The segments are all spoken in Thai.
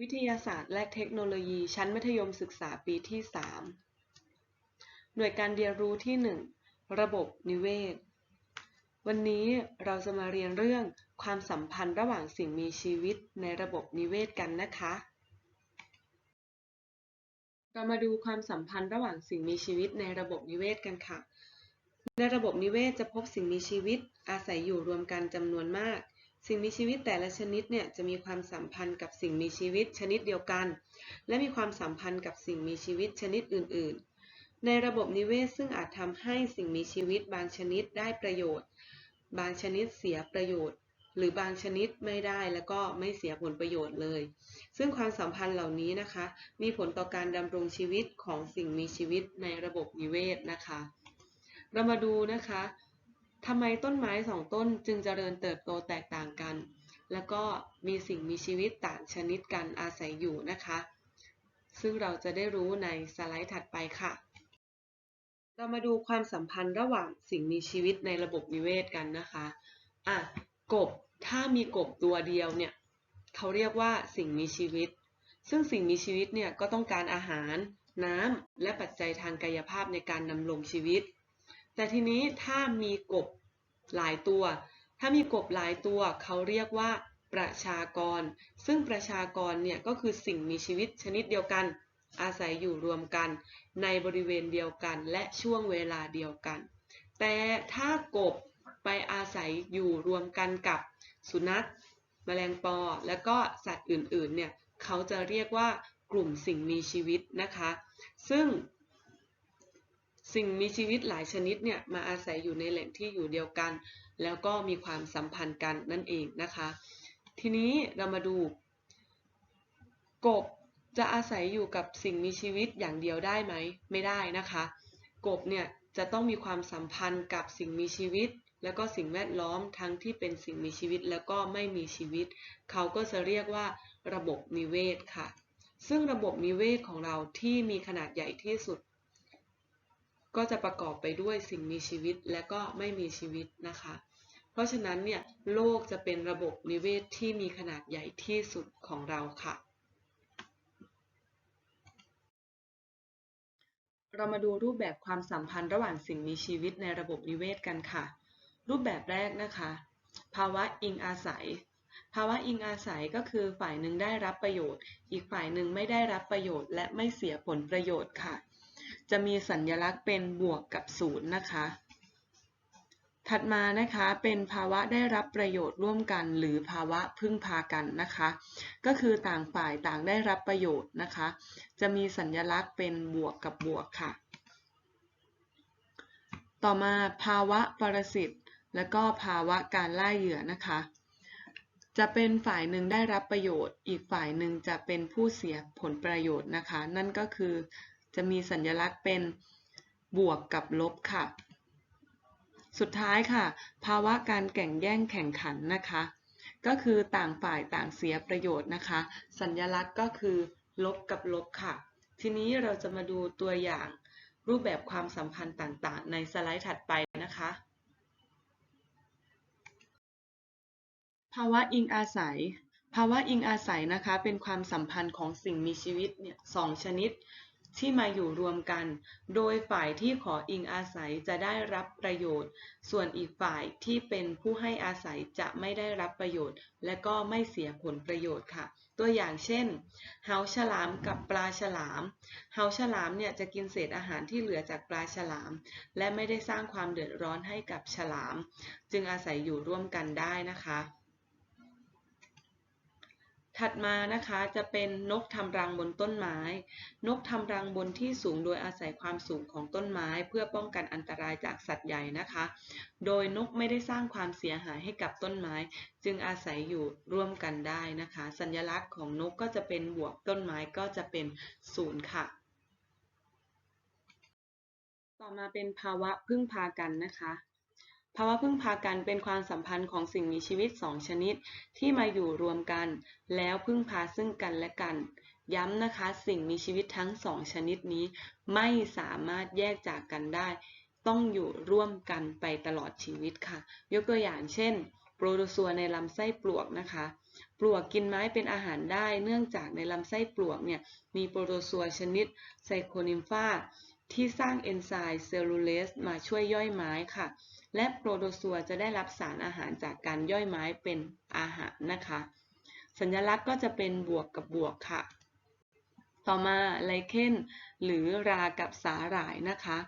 วิทยาศาสตร์และเทคโนโลยีชั้นมัธยมศึกษาปีที่ 3 หน่วยการเรียนรู้ที่ 1 ระบบนิเวศ วันนี้เราจะมาเรียนเรื่องความสัมพันธ์ระหว่างสิ่งมีชีวิตในระบบนิเวศกันนะคะ เรามาดูความสัมพันธ์ระหว่างสิ่งมีชีวิตในระบบนิเวศกันค่ะ ในระบบนิเวศจะพบสิ่งมีชีวิตอาศัยอยู่รวมกันจำนวนมาก สิ่งมีชีวิตแต่ละชนิดเนี่ยจะมีความสัมพันธ์กับสิ่งมีชีวิตชนิดเดียวกัน และมีความสัมพันธ์กับสิ่งมีชีวิตชนิดอื่น ๆ ในระบบนิเวศซึ่งอาจทำให้สิ่งมีชีวิตบางชนิดได้ประโยชน์ บางชนิดเสียประโยชน์ หรือบางชนิดไม่ได้แล้วก็ไม่เสียผลประโยชน์เลย ซึ่งความสัมพันธ์เหล่านี้นะคะ มีผลต่อการดำรงชีวิตของสิ่งมีชีวิตในระบบนิเวศนะคะ เรามาดูนะคะ ทำไมต้นไม้สองต้นจึงเจริญเติบโตแตกต่างกัน แล้วก็มีสิ่งมีชีวิตต่างชนิดกันอาศัยอยู่นะคะ ซึ่งเราจะได้รู้ในสไลด์ถัดไปค่ะ เรามาดูความสัมพันธ์ระหว่างสิ่งมีชีวิตในระบบนิเวศกันนะคะอะกบถ้ามีกบตัวเดียวเนี่ยเขาเรียกว่าสิ่งมีชีวิต ซึ่งสิ่งมีชีวิตเนี่ยก็ต้องการอาหาร น้ำและปัจจัยทางกายภาพในการดำรงชีวิต แต่ทีนี้ถ้ามีกบ หลายตัว ถ้ามีกบหลายตัวเขาเรียกว่าประชากร ซึ่งประชากรเนี่ยก็คือสิ่งมีชีวิตชนิดเดียวกัน อาศัยอยู่รวมกัน ในบริเวณเดียวกัน และช่วงเวลาเดียวกัน แต่ถ้ากบไปอาศัยอยู่รวมกันกับสุนัขแมลงปอ และก็สัตว์อื่นๆ เนี่ย เขาจะเรียกว่ากลุ่มสิ่งมีชีวิตนะคะ ซึ่ง สิ่งมีชีวิตหลายชนิดเนี่ยมาอาศัยอยู่ในแหล่งที่อยู่เดียวกัน แล้วก็มีความสัมพันธ์กันนั่นเองนะคะ ทีนี้เรามาดู กบจะอาศัยอยู่กับสิ่งมีชีวิตอย่างเดียวได้ไหม ไม่ได้นะคะ กบเนี่ยจะต้องมีความสัมพันธ์กับสิ่งมีชีวิต แล้วก็สิ่งแวดล้อมทั้งที่เป็นสิ่งมีชีวิตแล้วก็ไม่มีชีวิต เขาก็จะเรียกว่าระบบนิเวศค่ะ ซึ่งระบบนิเวศของเราที่มีขนาดใหญ่ที่สุด ก็จะประกอบไปด้วยสิ่งมีชีวิตและก็ไม่มีชีวิตนะคะ เพราะฉะนั้นเนี่ยโลกจะเป็นระบบนิเวศที่มีขนาดใหญ่ที่สุดของเราค่ะ เรามาดูรูปแบบความสัมพันธ์ระหว่างสิ่งมีชีวิตในระบบนิเวศกันค่ะ รูปแบบแรกนะคะ ภาวะอิงอาศัยภาวะอิงอาศัยก็คือฝ่ายหนึ่งได้รับประโยชน์ อีกฝ่ายหนึ่งไม่ได้รับประโยชน์ และไม่เสียผลประโยชน์ค่ะ จะมีสัญลักษณ์เป็นบวกกับศูนย์นะคะ ถัดมานะคะเป็นภาวะได้รับประโยชน์ร่วมกัน หรือภาวะพึ่งพากันนะคะ ก็คือต่างฝ่ายต่างได้รับประโยชน์นะคะ จะมีสัญลักษณ์เป็นบวกกับบวกค่ะ ต่อมาภาวะปรสิตและก็ภาวะการล่าเหยื่อนะคะ จะเป็นฝ่ายหนึ่งได้รับประโยชน์ อีกฝ่ายหนึ่งจะเป็นผู้เสียผลประโยชน์นะคะ นั่นก็คือ จะมีสัญลักษณ์เป็นบวกกับลบค่ะ สุดท้ายค่ะ ภาวะการแข่งแย่งแข่งขันนะคะ ก็คือต่างฝ่ายต่างเสียประโยชน์นะคะ สัญลักษณ์ก็คือลบกับลบค่ะ ทีนี้เราจะมาดูตัวอย่างรูปแบบความสัมพันธ์ต่างๆ ในสไลด์ถัดไปนะคะ ภาวะอิงอาศัย ภาวะอิงอาศัยนะคะ เป็นความสัมพันธ์ของสิ่งมีชีวิตเนี่ยสองชนิด ที่มาอยู่รวมกัน โดยฝ่ายที่ขออิงอาศัยจะได้รับประโยชน์ ส่วนอีกฝ่ายที่เป็นผู้ให้อาศัยจะไม่ได้รับประโยชน์ และก็ไม่เสียผลประโยชน์ค่ะ ตัวอย่างเช่น เฮาฉลามกับปลาฉลาม เฮาฉลามเนี่ยจะกินเศษอาหารที่เหลือจากปลาฉลาม และไม่ได้สร้างความเดือดร้อนให้กับฉลาม จึงอาศัยอยู่ร่วมกันได้นะคะ ถัดมานะคะจะเป็นนกทำรังบนต้นไม้ นกทำรังบนที่สูงโดยอาศัยความสูงของต้นไม้ เพื่อป้องกันอันตรายจากสัตว์ใหญ่นะคะ โดยนกไม่ได้สร้างความเสียหายให้กับต้นไม้ จึงอาศัยอยู่ร่วมกันได้นะคะ สัญลักษณ์ของนกก็จะเป็นบวกต้นไม้ก็จะเป็นศูนย์ค่ะต่อมาเป็นภาวะพึ่งพากันนะคะ ภาวะพึ่งพากันเป็นความสัมพันธ์ของสิ่งมีชีวิต2ชนิด ที่มาอยู่รวมกัน แล้วพึ่งพาซึ่งกันและกัน ย้ำนะคะสิ่งมีชีวิตทั้งสองชนิดนี้ ไม่สามารถแยกจากกันได้ ต้องอยู่ร่วมกันไปตลอดชีวิตค่ะ ยกตัวอย่างเช่น โปรโตซัวในลำไส้ปลวกนะคะ ปลวกกินไม้เป็นอาหารได้ เนื่องจากในลำไส้ปลวกเนี่ยมีโปรโตซัวชนิดไซโคนิมฟาที่สร้างเอนไซม์เซลลูเลสมาช่วยย่อยไม้ค่ะ และโปรโตซัวจะได้รับสารอาหารจากการย่อยไม้เป็นอาหารนะคะ สัญลักษณ์ก็จะเป็นบวกกับบวกค่ะ ต่อมาไลเคนหรือรากับสาหร่ายนะคะ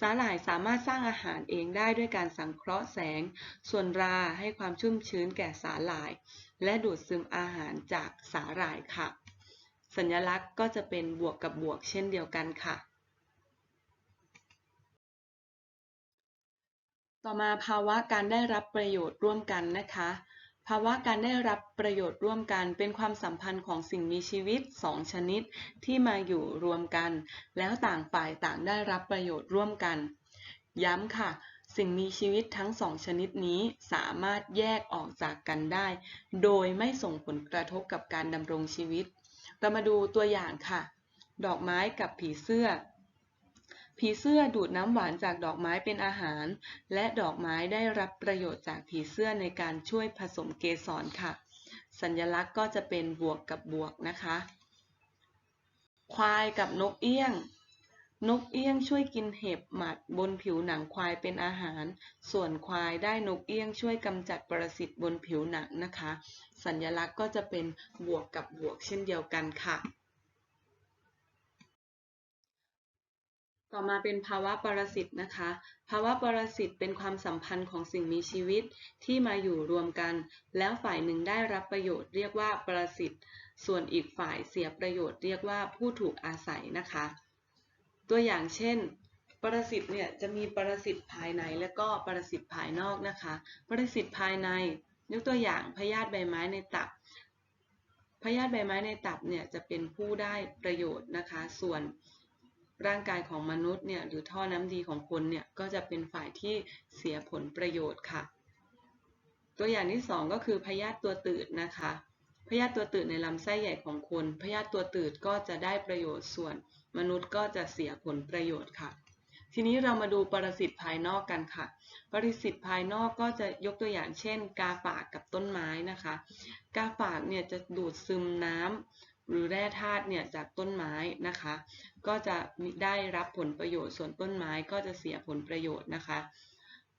สาหร่ายสามารถสร้างอาหารเองได้ด้วยการสังเคราะห์แสง ส่วนราให้ความชุ่มชื้นแก่สาหร่าย และดูดซึมอาหารจากสาหร่ายค่ะ สัญลักษณ์ก็จะเป็นบวกกับบวกเช่นเดียวกันค่ะ ต่อมาภาวะการได้รับประโยชน์ร่วมกันนะคะ ภาวะการได้รับประโยชน์ร่วมกัน เป็นความสัมพันธ์ของสิ่งมีชีวิต 2 ชนิดที่มาอยู่รวมกัน แล้วต่างฝ่ายต่างได้รับประโยชน์ร่วมกัน ย้ำค่ะ สิ่งมีชีวิตทั้งสองชนิดนี้สามารถแยกออกจากกันได้ โดยไม่ส่งผลกระทบกับการดำรงชีวิต เรามาดูตัวอย่างค่ะ ดอกไม้กับผีเสื้อ ผีเสื้อดูดน้ำหวานจากดอกไม้เป็นอาหาร และดอกไม้ได้รับประโยชน์จากผีเสื้อในการช่วยผสมเกสรค่ะ สัญลักษณ์ก็จะเป็นบวกกับบวกนะคะ ควายกับนกเอี้ยง นกเอี้ยงช่วยกินเห็บหมัดบนผิวหนังควายเป็นอาหาร ส่วนควายได้นกเอี้ยงช่วยกำจัดปรสิตบนผิวหนังนะคะ สัญลักษณ์ก็จะเป็นบวกกับบวกเช่นเดียวกันค่ะ ต่อมาเป็นภาวะปรสิตนะคะ ภาวะปรสิตเป็นความสัมพันธ์ของสิ่งมีชีวิตที่มาอยู่รวมกัน แล้วฝ่ายหนึ่งได้รับประโยชน์เรียกว่าปรสิต ส่วนอีกฝ่ายเสียประโยชน์เรียกว่าผู้ถูกอาศัยนะคะ ตัวอย่างเช่น ปรสิตเนี่ยจะมีปรสิตภายในและก็ปรสิตภายนอกนะคะ ปรสิตภายในยกตัวอย่างพยาธิใบไม้ในตับพยาธิใบไม้ในตับเนี่ยจะเป็นผู้ได้ประโยชน์นะคะ ส่วน ร่างกายของมนุษย์เนี่ยหรือท่อน้ำดีของคนเนี่ยก็จะเป็นฝ่ายที่เสียผลประโยชน์ค่ะ ตัวอย่างที่ 2 ก็คือพยาธิตัวตืดนะคะพยาธิตัวตืดในลำไส้ใหญ่ของคนพยาธิตัวตืดก็จะได้ประโยชน์ส่วน มนุษย์ก็จะเสียผลประโยชน์ค่ะ ทีนี้เรามาดูปรสิตภายนอกกันค่ะ ปรสิตภายนอกก็จะยกตัวอย่างเช่น กาฝากกับต้นไม้นะคะ กาฝากเนี่ยจะดูดซึมน้ำ หรือแร่ธาตุเนี่ยจากต้นไม้นะคะ ก็จะได้รับผลประโยชน์ ส่วนต้นไม้ก็จะเสียผลประโยชน์นะคะ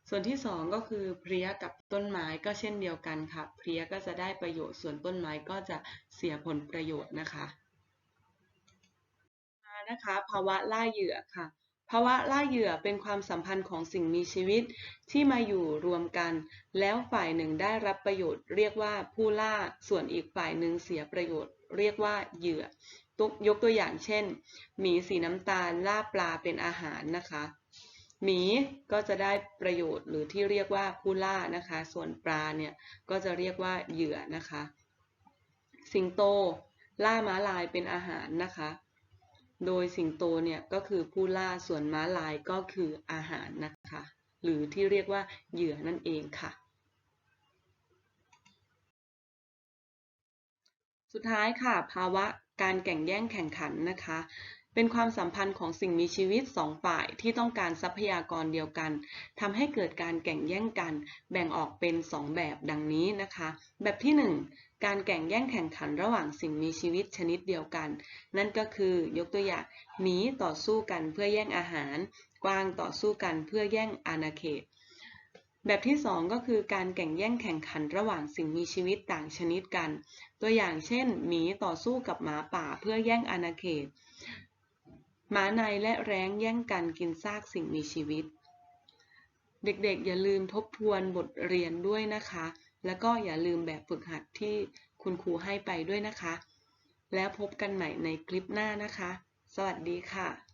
ส่วนที่ 2 ก็คือเพลี้ยกับต้นไม้ก็เช่นเดียวกันค่ะเพลี้ยก็จะได้ประโยชน์ ส่วนต้นไม้ก็จะเสียผลประโยชน์นะคะมานะคะภาวะล่าเหยื่อค่ะ ภาวะล่าเหยื่อเป็นความสัมพันธ์ของสิ่งมีชีวิตที่มาอยู่รวมกัน แล้วฝ่ายหนึ่งได้รับประโยชน์ เรียกว่าผู้ล่า ส่วนอีกฝ่ายหนึ่งเสียประโยชน์ เรียกว่าเหยื่อยกตัวอย่างเช่น หมีสีน้ำตาลล่าปลาเป็นอาหารนะคะ หมีก็จะได้ประโยชน์หรือที่เรียกว่าผู้ล่านะคะ ส่วนปลาเนี่ยก็จะเรียกว่าเหยื่อนะคะ สิงโต ล่าม้าลายเป็นอาหารนะคะ โดยสิงโตเนี่ยก็คือผู้ล่าส่วนม้าลายก็คืออาหารนะคะ หรือที่เรียกว่าเหยื่อนั่นเองค่ะ สุดท้ายค่ะ ภาวะการแข่งแย่งแข่งขันนะคะ เป็นความสัมพันธ์ของสิ่งมีชีวิต2ฝ่ายที่ต้องการทรัพยากรเดียวกันทำให้เกิดการแข่งแย่งกัน แบ่งออกเป็น 2 แบบดังนี้นะคะ แบบที่ 1 การแข่งแย่งแข่งขันระหว่างสิ่งมีชีวิตชนิดเดียวกัน นั่นก็คือยกตัวอย่างหมีต่อสู้กันเพื่อแย่งอาหาร กวางต่อสู้กันเพื่อแย่งอาณาเขตแบบที่ 2 ก็คือการแข่งแย่งแข่งขันระหว่างสิ่งมีชีวิตต่างชนิดกัน ตัวอย่างเช่นหมีต่อสู้กับหมาป่าเพื่อแย่งอาณาเขต หมาในและแร้งแย่งกันกินซากสิ่งมีชีวิต เด็กๆ อย่าลืมทบทวนบทเรียนด้วยนะคะ แล้วก็อย่าลืมแบบฝึกหัดที่คุณครูให้ไปด้วยนะคะ แล้วพบกันใหม่ในคลิปหน้านะคะ สวัสดีค่ะ